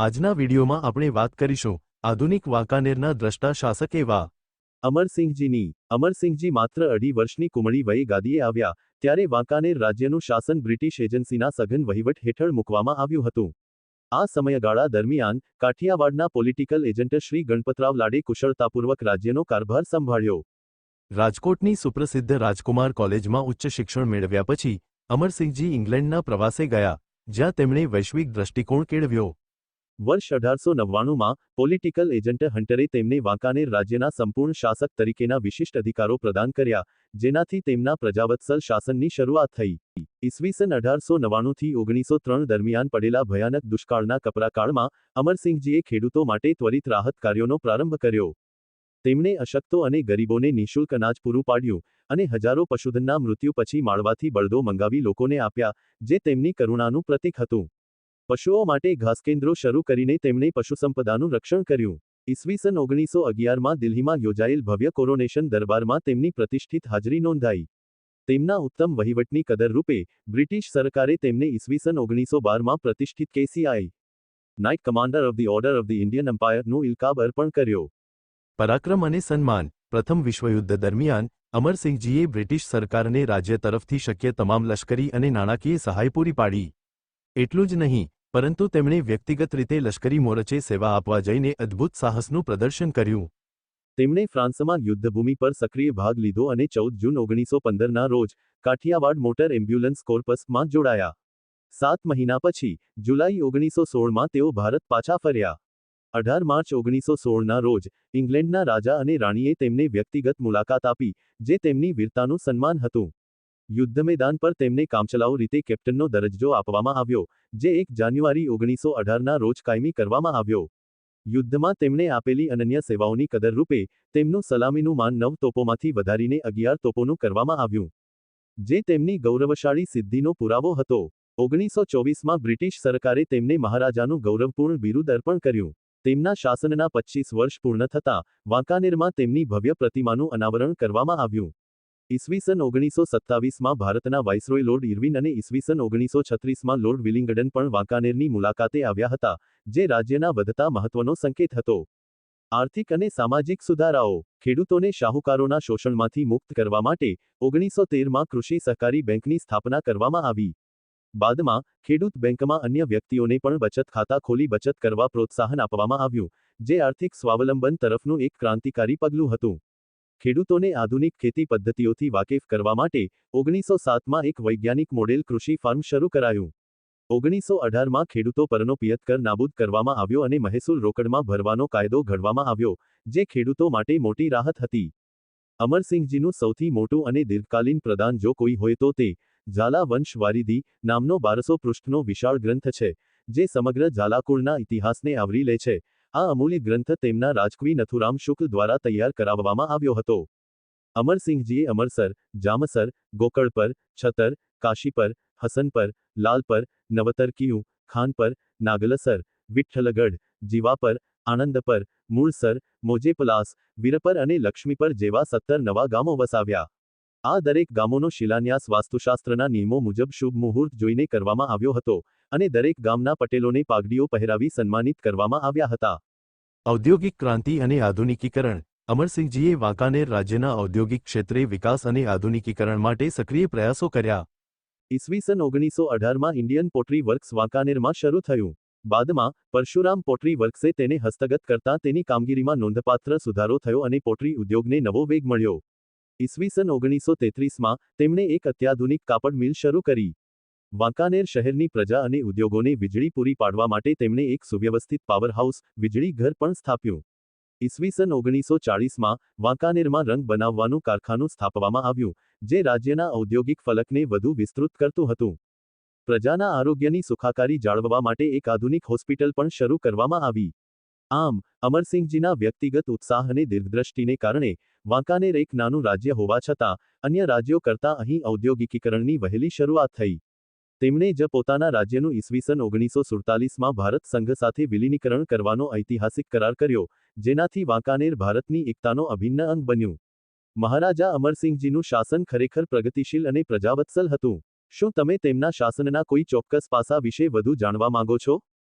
આજના વિડીયોમાં આપણે વાત કરીશું આધુનિક વાંકાનેરના દ્રષ્ટા શાસક એવા અમરસિંહજીની. અમરસિંહજી માત્ર અઢી વર્ષની કુમળી વયે ગાદીએ આવ્યા ત્યારે વાંકાનેર રાજ્યનું શાસન બ્રિટિશ એજન્સીના સઘન વહીવટ હેઠળ મૂકવામાં આવ્યું હતું. આ સમયગાળા દરમિયાન કાઠિયાવાડના પોલિટિકલ એજન્ટ શ્રી ગણપતરાવ લાડે કુશળતાપૂર્વક રાજ્યનો કારભાર સંભાળ્યો. રાજકોટની સુપ્રસિદ્ધ રાજકુમાર કોલેજમાં ઉચ્ચ શિક્ષણ મેળવ્યા પછી અમરસિંહજી ઇંગ્લેન્ડના પ્રવાસે ગયા, જ્યાં તેમણે વૈશ્વિક દ્રષ્ટિકોણ કેળવ્યો. વર્ષ અઢારસો નવ્વાણુંમાં પોલિટિકલ એજન્ટ હન્ટરે તેમને વાંકાનેર રાજ્યના સંપૂર્ણ શાસક તરીકેના વિશિષ્ટ અધિકારો પ્રદાન કર્યા, જેનાથી તેમના પ્રજાવત્સલ શાસનની શરૂઆત થઈ. ઈસવીસન અઢારસો નવ્વાણુંથી ઓગણીસો ત્રણ દરમિયાન પડેલા ભયાનક દુષ્કાળના કપરાકાળમાં અમરસિંહજીએ ખેડૂતો માટે ત્વરિત રાહત કાર્યોનો પ્રારંભ કર્યો. તેમણે અશક્તો અને ગરીબોને નિઃશુલ્ક અનાજ પૂરું પાડ્યું અને હજારો પશુધનના મૃત્યુ પછી માળવાથી બળદો મંગાવી લોકોને આપ્યા, જે તેમની કરુણાનું પ્રતીક હતું. પશુઓ માટે ઘાસકેન્દ્રો શરૂ કરીને તેમણે પશુસંપદાનું રક્ષણ કર્યું. ઈસવીસન ઓગણીસો અગિયારમાં દિલ્હીમાં યોજાયેલ ભવ્ય કોરોનેશન દરબારમાં તેમની પ્રતિષ્ઠિત હાજરી નોંધાઈ. તેમના ઉત્તમ વહીવટની કદર રૂપે બ્રિટિશ સરકારે તેમને ઈસવીસન ઓગણીસો બારમાં પ્રતિષ્ઠિત KCI, knight commander of the order of the Indian એમ્પાયરનું ઇલકાબ અર્પણ કર્યો. પરાક્રમ અને સન્માન, પ્રથમ વિશ્વયુદ્ધ દરમિયાન, અમરસિંહજીએ બ્રિટિશ સરકારને રાજ્ય તરફથી શક્ય તમામ લશ્કરી અને નાણાકીય સહાય પૂરી પાડી. એટલું જ નહીં પરંતુ તેમણે વ્યક્તિગત રીતે લશ્કરી મોરચે સેવા આપવા જઈને અદ્ભુત સાહસનું પ્રદર્શન કર્યું. તેમણે ફ્રાન્સમાં યુદ્ધભૂમિ પર સક્રિય ભાગ લીધો અને ચૌદ જૂન ઓગણીસો પંદરના રોજ કાઠિયાવાડ મોટર એમ્બ્યુલન્સ કોર્પસમાં જોડાયા. સાત મહિના પછી, જુલાઈ ઓગણીસો સોળમાં તેઓ ભારત પાછા ફર્યા. અઢાર માર્ચ ઓગણીસો સોળના રોજ, ઇંગ્લેન્ડના રાજા અને રાણીએ તેમને વ્યક્તિગત મુલાકાત આપી, જે તેમની વીરતાનું સન્માન હતું. યુદ્ધ મેદાન પર તેમને કામચલાઉ રીતે કેપ્ટનનો દરજ્જો આપવામાં આવ્યો, જે એક જાન્યુઆરી ઓગણીસો અઢારના રોજ કાયમી કરવામાં આવ્યો. યુદ્ધમાં તેમણે આપેલી અનન્ય સેવાઓની કદર રૂપે તેમનું સલામીનું માન નવ તોપોમાંથી વધારીને અગિયાર તોપોનું કરવામાં આવ્યું. જે તેમની ગૌરવશાળી સિદ્ધિનો પુરાવો હતો. ઓગણીસો ચોવીસમાં બ્રિટિશ સરકારે તેમને મહારાજાનું ગૌરવપૂર્ણ બિરુદ અર્પણ કર્યું. તેમના શાસનના પચ્ચીસ વર્ષ પૂર્ણ થતાં વાંકાનેરમાં તેમની ભવ્ય પ્રતિમાનું અનાવરણ કરવામાં આવ્યું. ઈસવીસન ઓગણીસો સત્તાવીસમાં ભારતના વાઇસરોય લોર્ડ ઇરવિન અને ઈસવીસન ઓગણીસો છત્રીસમાં લોર્ડ વિલિંગડન પણ વાંકાનેરની મુલાકાતે આવ્યા હતા, જે રાજ્યના વધતા મહત્વનો સંકેત હતો. આર્થિક અને સામાજિક સુધારાઓ, ખેડૂતોને શાહુકારોના શોષણમાંથી મુક્ત કરવા માટે ઓગણીસો તેરમાં કૃષિ સહકારી બેંકની સ્થાપના કરવામાં આવી. બાદમાં, ખેડૂત બેંકમાં અન્ય વ્યક્તિઓને પણ બચત ખાતા ખોલી બચત કરવા પ્રોત્સાહન આપવામાં આવ્યું, જે આર્થિક સ્વાવલંબન તરફનું એક ક્રાંતિકારી પગલું હતું. ખેડૂતોને આધુનિક ખેતી પદ્ધતિઓથી વાકેફ કરવા માટે ઓગણીસો સાતમાં એક વૈજ્ઞાનિક મોડેલ કૃષિ ફાર્મ શરૂ કરાયું. ઓગણીસો અઢારમાં ખેડૂતો પરનો પિયતકર નાબૂદ કરવામાં આવ્યો અને મહેસૂલ રોકડમાં ભરવાનો કાયદો ઘડવામાં આવ્યો, જે ખેડૂતો માટે મોટી રાહત હતી. અમરસિંહજીનું સૌથી મોટું અને દીર્ઘકાલીન પ્રદાન જો કોઈ હોય તો તે ઝાલા વંશ નામનો બારસો પૃષ્ઠનો વિશાળ ગ્રંથ છે, જે સમગ્ર ઝાલાકુળના ઇતિહાસને આવરી લે છે. આ અમૂલ્ય ગ્રંથ તેમના રાજકવી નથુરામ શુક્લ દ્વારા તૈયાર કરાવવામાં આવ્યો હતો. અમરસિંહજીએ અમરસર, જામસર ગોકળ છતર, કાશીપર, હસનપર, લાલપર ખાન ખાનપર, નાગલસર, વિઠ્ઠલગઢ, જીવાપર આનંદપર મૂળસર, મોજેપલાસ, વીરપર અને લક્ષ્મીપર જેવા સત્તર નવા ગામો વસાવ્યા. આ દરેક ગામોનો શિલાન્યાસ વાસ્તુશાસ્ત્રના નિયમો મુજબ શુભ મુહૂર્ત જોઈને કરવામાં આવ્યો હતો. અને દરેક ગામના પટેલોને પાઘડીઓ પહેરાવી સન્માનિત કરવામાં આવ્યા હતા. ઔદ્યોગિક ક્રાંતિ અને આધુનિકીકરણ. અમરસિંહજીએ વાંકાનેર રાજ્યના ઔદ્યોગિક ક્ષેત્રે વિકાસ અને આધુનિકીકરણ માટે સક્રિય પ્રયાસો કર્યા. ઈસવીસન ઓગણીસો અઢારમાં ઇન્ડિયન પોટ્રી વર્ક્સ વાંકાનેરમાં શરૂ થયું. બાદમાં પરશુરામ પોટ્રી વર્ક્સે તેને હસ્તગત કરતા તેની કામગીરીમાં નોંધપાત્ર સુધારો થયો અને પોટ્રી ઉદ્યોગને નવો વેગ મળ્યો. ઈસવીસન ઓગણીસો તેત્રીસમાં તેમણે એક અત્યાધુનિક કાપડ મિલ શરૂ કરી. વાંકાનેર શહેરની પ્રજા અને ઉદ્યોગોને વીજળી પૂરી પાડવા માટે તેમણે એક સુવ્યવસ્થિત પાવરહાઉસ વીજળી ઘર પણ સ્થાપ્યું. ઈસવીસન ઓગણીસો ચાળીસમાં વાંકાનેરમાં રંગ બનાવવાનું કારખાનું સ્થાપવામાં આવ્યું, જે રાજ્યના ઔદ્યોગિક ફલકને વધુ વિસ્તૃત કરતું હતું. પ્રજાના આરોગ્યની સુખાકારી જાળવવા માટે એક આધુનિક હોસ્પિટલ પણ શરૂ કરવામાં આવી. આમ, અમરસિંહજીના વ્યક્તિગત ઉત્સાહ અને દીર્ઘદ્રષ્ટિને કારણે, વાંકાનેર એક નાનું રાજ્ય હોવા છતાં, અન્ય રાજ્યો કરતાં અહીં ઔદ્યોગિકીકરણની વહેલી શરૂઆત થઈ. તેમણે જ પોતાના રાજ્યનું ઈસવીસન ઓગણીસો સુડતાલીસમાં ભારત સંઘ સાથે વિલીનીકરણ કરવાનો ઐતિહાસિક કરાર કર્યો, જેનાથી વાંકાનેર ભારતની એકતાનો અભિન્ન અંગ બન્યું. મહારાજા અમરસિંહજીનું શાસન ખરેખર પ્રગતિશીલ અને પ્રજાવત્સલ હતું. શું તમે તેમના શાસનના કોઈ ચોક્કસ પાસા વિશે વધુ જાણવા માંગો છો?